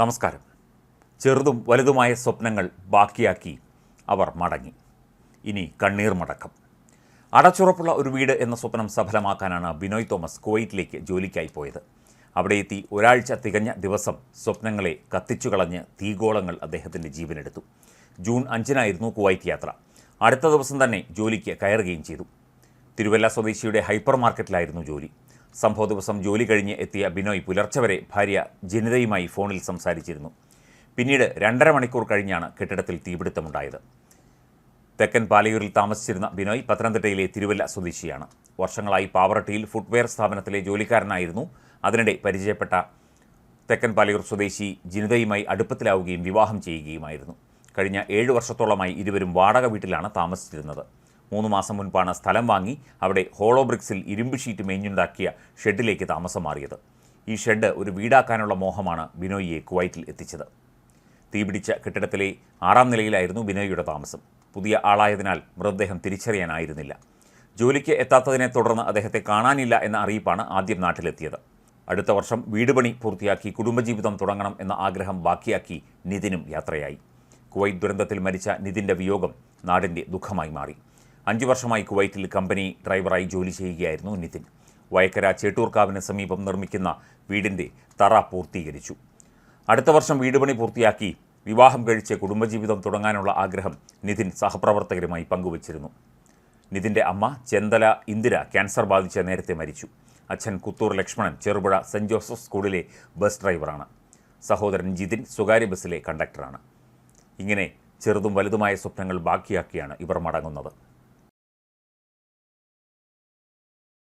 നമസ്കാരം. ചെറുതും വലുതുമായ സ്വപ്നങ്ങൾ ബാക്കിയാക്കി അവർ മടങ്ങി. ഇനി കണ്ണീർ മടക്കം. അടച്ചുറപ്പുള്ള ഒരു വീട് എന്ന സ്വപ്നം സഫലമാക്കാനാണ് ബിനോയ് തോമസ് കുവൈറ്റിലേക്ക് ജോലിക്കായി പോയത്. അവിടെ എത്തി ഒരാഴ്ച തികഞ്ഞ ദിവസം സ്വപ്നങ്ങളെ കത്തിച്ചു കളഞ്ഞ് തീഗോളങ്ങൾ അദ്ദേഹത്തിന്റെ ജീവനെടുത്തു. ജൂൺ അഞ്ചിനായിരുന്നു കുവൈറ്റ് യാത്ര. അടുത്ത ദിവസം തന്നെ ജോലിക്ക് കയറുകയും ചെയ്തു. തിരുവല്ല സ്വദേശിയുടെ ഹൈപ്പർ മാർക്കറ്റിലായിരുന്നു ജോലി. സംഭവ ദിവസം ജോലി കഴിഞ്ഞ് എത്തിയ ബിനോയ് പുലർച്ചെ വരെ ഭാര്യ ജനിതയുമായി ഫോണിൽ സംസാരിച്ചിരുന്നു. പിന്നീട് രണ്ടര മണിക്കൂർ കഴിഞ്ഞാണ് കെട്ടിടത്തിൽ തീപിടുത്തമുണ്ടായത്. തെക്കൻ പാലയൂരിൽ താമസിച്ചിരുന്ന ബിനോയ് പത്തനംതിട്ടയിലെ തിരുവല്ല സ്വദേശിയാണ്. വർഷങ്ങളായി പാവറട്ടിയിൽ ഫുട്വെയർ സ്ഥാപനത്തിലെ ജോലിക്കാരനായിരുന്നു. അതിനിടെ പരിചയപ്പെട്ട തെക്കൻ പാലയൂർ സ്വദേശി ജിനിതയുമായി അടുപ്പത്തിലാവുകയും വിവാഹം ചെയ്യുകയുമായിരുന്നു. കഴിഞ്ഞ ഏഴ് വർഷത്തോളമായി ഇരുവരും വാടക വീട്ടിലാണ് താമസിച്ചിരുന്നത്. മൂന്ന് മാസം മുൻപാണ് സ്ഥലം വാങ്ങി അവിടെ ഹോളോ ബ്രിക്സിൽ ഇരുമ്പ് ഷീറ്റ് മേഞ്ഞുണ്ടാക്കിയ ഷെഡിലേക്ക് താമസം മാറിയത്. ഈ ഷെഡ് ഒരു വീടാക്കാനുള്ള മോഹമാണ് ബിനോയിയെ കുവൈറ്റിൽ എത്തിച്ചത്. തീപിടിച്ച കെട്ടിടത്തിലെ ആറാം നിലയിലായിരുന്നു ബിനോയിയുടെ താമസം. പുതിയ ആളായതിനാൽ മൃതദേഹം തിരിച്ചറിയാനായിരുന്നില്ല. ജോലിക്ക് എത്താത്തതിനെ തുടർന്ന് അദ്ദേഹത്തെ കാണാനില്ല എന്ന അറിയിപ്പാണ് ആദ്യം നാട്ടിലെത്തിയത്. അടുത്ത വർഷം വീടുപണി പൂർത്തിയാക്കി കുടുംബജീവിതം തുടങ്ങണം എന്ന ആഗ്രഹം ബാക്കിയാക്കി നിതിനും യാത്രയായി. കുവൈറ്റ് ദുരന്തത്തിൽ മരിച്ച നിതിന്റെ വിയോഗം നാടിന്റെ ദുഃഖമായി മാറി. അഞ്ചു വർഷമായി കുവൈറ്റിൽ കമ്പനി ഡ്രൈവറായി ജോലി ചെയ്യുകയായിരുന്നു നിതിൻ. വയക്കര ചേട്ടൂർക്കാവിന് സമീപം നിർമ്മിക്കുന്ന വീടിന്റെ തറ പൂർത്തീകരിച്ചു. അടുത്ത വർഷം വീടുപണി പൂർത്തിയാക്കി വിവാഹം കഴിച്ച് കുടുംബജീവിതം തുടങ്ങാനുള്ള ആഗ്രഹം നിതിൻ സഹപ്രവർത്തകരുമായി പങ്കുവച്ചിരുന്നു. നിതിന്റെ അമ്മ ചെന്തല ഇന്ദിര ക്യാൻസർ ബാധിച്ച് നേരത്തെ മരിച്ചു. അച്ഛൻ കുത്തൂർ ലക്ഷ്മണൻ ചെറുപുഴ സെന്റ് ജോസഫ് സ്കൂളിലെ ബസ് ഡ്രൈവറാണ്. സഹോദരൻ ജിതിൻ സ്വകാര്യ ബസ്സിലെ കണ്ടക്ടറാണ്. ഇങ്ങനെ ചെറുതും വലുതുമായ സ്വപ്നങ്ങൾ ബാക്കിയാക്കിയാണ് ഇവർ മടങ്ങുന്നത്.